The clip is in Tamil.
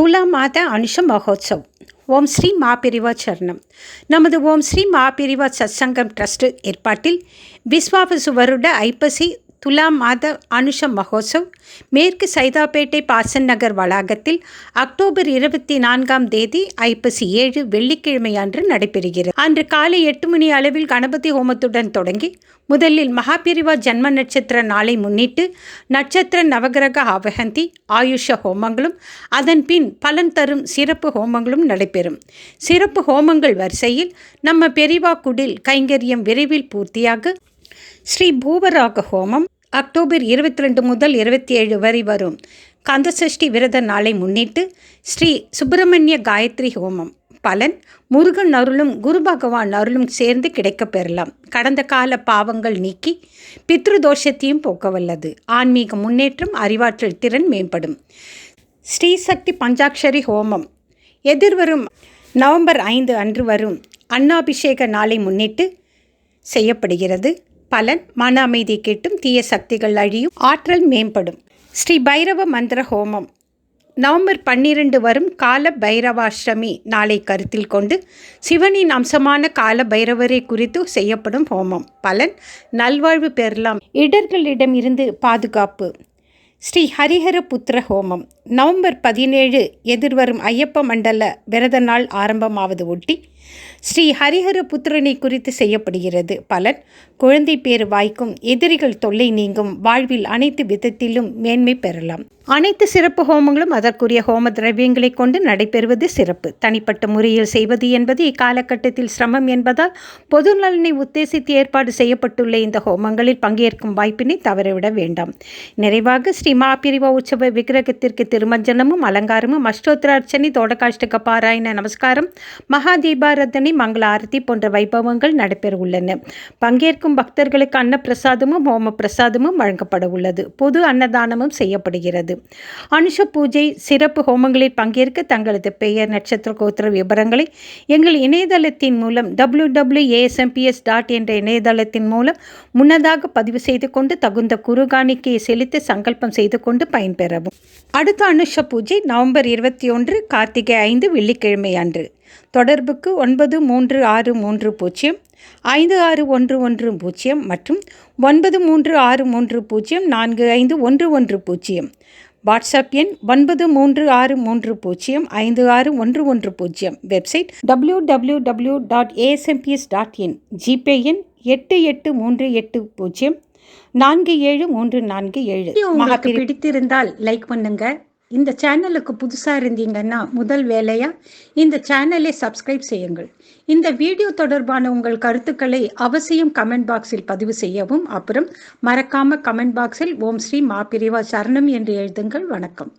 துலா மாத அனுஷ மகோத்சவ் ஓம் ஸ்ரீ மாபிரிவா சரணம். நமது ஓம் ஸ்ரீ மாபிரிவா சத்சங்கம் ட்ரஸ்ட் ஏற்பாட்டில் விஸ்வாபசுவருட ஐப்பசி துலா மாத அனுஷ மகோத்சவ் மேற்கு சைதாப்பேட்டை பாசன் நகர் வளாகத்தில் அக்டோபர் இருபத்தி நான்காம் தேதி ஐப்பசி ஏழு வெள்ளிக்கிழமை அன்று நடைபெறுகிறது. அன்று காலை எட்டு மணி அளவில் கணபதி ஹோமத்துடன் தொடங்கி முதலில் மகாபிரிவா ஜன்ம நட்சத்திர நாளை முன்னிட்டு நட்சத்திர நவகிரக அவகந்தி ஆயுஷ ஹோமங்களும் அதன் பின் பலன் தரும் சிறப்பு ஹோமங்களும் நடைபெறும். சிறப்பு ஹோமங்கள் வரிசையில் நம்ம பெரிவா குடில் கைங்கரியம் விரைவில் பூர்த்தியாக ஸ்ரீ பூவராக ஹோமம் அக்டோபர் இருபத்தி ரெண்டு முதல் இருபத்தி ஏழு வரை வரும். கந்தசஷ்டி விரத நாளை முன்னிட்டு ஸ்ரீ சுப்பிரமணிய காயத்ரி ஹோமம். பலன் முருகன் அருளும் குரு பகவான் அருளும் சேர்ந்து கிடைக்கப் பெறலாம். கடந்த கால பாவங்கள் நீக்கி பித்ருதோஷத்தையும் போக்க வல்லது. ஆன்மீக முன்னேற்றம் அறிவாற்றல் திறன் மேம்படும். ஸ்ரீசக்தி பஞ்சாட்சரி ஹோமம். எதிர்வரும் நவம்பர் ஐந்து அன்று வரும். அன்னாபிஷேக நாளை முன்னிட்டு செய்யப்படுகிறது. பலன் மன அமைதி கிட்டும் தீய சக்திகள் அழியும் ஆற்றல் மேம்படும். ஸ்ரீ பைரவ மந்திர ஹோமம். நவம்பர் பன்னிரண்டு வரும் கால பைரவாஷ்டமி நாளை கருத்தில் கொண்டு சிவனின் அம்சமான கால பைரவரை குறித்து செய்யப்படும் ஹோமம். பலன் நல்வாழ்வு பெறலாம். இடர்களிடமிருந்து பாதுகாப்பு. ஸ்ரீ ஹரிஹர புத்திர ஹோமம். நவம்பர் பதினேழு எதிர்வரும் ஐயப்ப மண்டல விரத நாள் ஆரம்பமாவது ஒட்டி ஸ்ரீ ஹரிஹர புத்திரனை குறித்து செய்யப்படுகிறது. பலன் குழந்தை பேர் வாய்க்கும் எதிரிகள் தொல்லை நீங்கும் வாழ்வில் அனைத்து விதத்திலும் மேன்மை பெறலாம். அனைத்து சிறப்பு ஹோமங்களும் அதற்குரிய ஹோம திரவியங்களை கொண்டு நடைபெறுவது சிறப்பு. தனிப்பட்ட முறையில் செய்வது என்பது இக்காலகட்டத்தில் சிரமம் என்பதால் பொது நலனை உத்தேசித்து ஏற்பாடு செய்யப்பட்டுள்ள இந்த ஹோமங்களில் பங்கேற்கும் வாய்ப்பினை தவறவிட வேண்டாம். நிறைவாக ஸ்ரீ மாபிரிவா உற்சவ விக்கிரகத்திற்கு திருமஞ்சனமும் அலங்காரமும் அஷ்டோத்திரார்ச்சனை தோடகாஷ்டக பாராயண நமஸ்காரம் மகா தீபாரதனை மங்கள ஆரத்தி போன்ற வைபவங்கள் நடைபெற உள்ளன பங்கேற்கும் பக்தர்களுக்கு அன்ன பிரசாதமும் ஹோம பிரசாதமும் வழங்கப்பட உள்ளது பொது அன்னதானமும் செய்யப்படுகிறது. அனுஷ பூஜை சிறப்பு ஹோமங்களில் பங்கேற்க தங்களது பெயர் நட்சத்திர கோத்திர விவரங்களை எங்கள் இணையதளத்தின் மூலம் டபிள்யூ டபிள்யூ ஏஎஸ்எம்பிஎஸ் டாட் என்ற இணையதளத்தின் மூலம் முன்னதாக பதிவு செய்து கொண்டு தகுந்த குருகாணிக்கையை செலுத்தி சங்கல்பம் செய்து கொண்டு பயன்பெறவும். அடுத்த அனுஷ பூஜை நவம்பர் இருபத்தி ஒன்று கார்த்திகை ஐந்து வெள்ளிக்கிழமை அன்று. தொடர்புக்கு ஒன்பது மூன்று ஆறு மூன்று பூஜ்ஜியம் ஐந்து ஆறு ஒன்று ஒன்று பூஜ்ஜியம் மற்றும் ஒன்பது மூன்று ஆறு மூன்று பூஜ்ஜியம் நான்கு ஐந்து ஒன்று ஒன்று பூஜ்ஜியம். வாட்ஸ்அப் எண் ஒன்பது மூன்று ஆறு மூன்று பூஜ்ஜியம் ஐந்து ஆறு ஒன்று ஒன்று பூஜ்ஜியம். Website W W W dot ASMPS dot in GPay எண் எட்டு எட்டு மூன்று எட்டு பூஜ்ஜியம் நான்கு ஏழு மூன்று நான்கு ஏழு. பிடித்திருந்தால் லைக் பண்ணுங்க. இந்த சேனலுக்கு புதுசாக இருந்தீங்கன்னா முதல் வேலையாக இந்த சேனலை சப்ஸ்கிரைப் செய்யுங்கள். இந்த வீடியோ தொடர்பான உங்கள் கருத்துக்களை அவசியம் கமெண்ட் பாக்ஸில் பதிவு செய்யவும் அப்புறம் மறக்காம கமெண்ட் பாக்ஸில் ஓம் ஸ்ரீ மாப்பிரிவா சரணம் என்று எழுதுங்கள். வணக்கம்.